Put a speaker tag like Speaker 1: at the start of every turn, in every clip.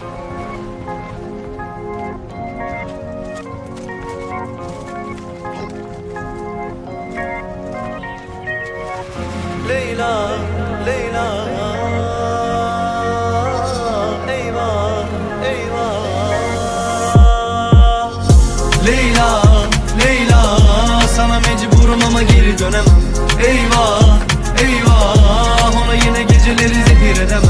Speaker 1: Leyla, Leyla. Eyvah, eyvah. Leyla, Leyla. Sana mecburum ama geri dönemem. Eyvah, eyvah. Ona yine geceleri zehir edemem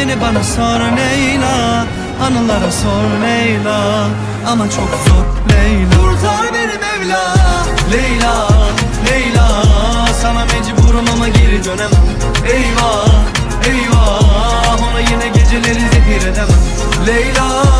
Speaker 1: Beni bana sor Leyla. Anılara sor Leyla. Ama çok zor Leyla. Kurtar beni Mevla. Leyla Leyla. Sana mecburum ama geri dönemem. Eyvah Eyvah. Ona yine geceleri zehir edemem. Leyla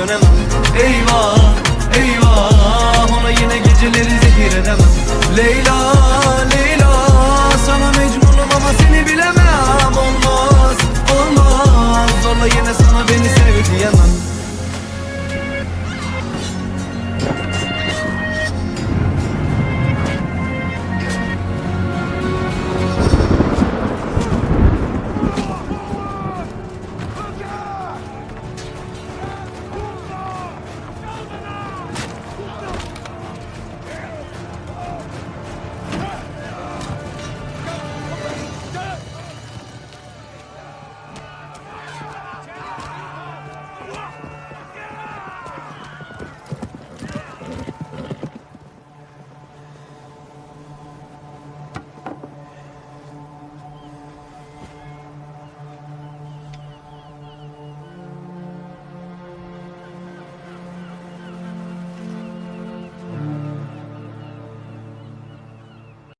Speaker 1: dönemem. Eyvah.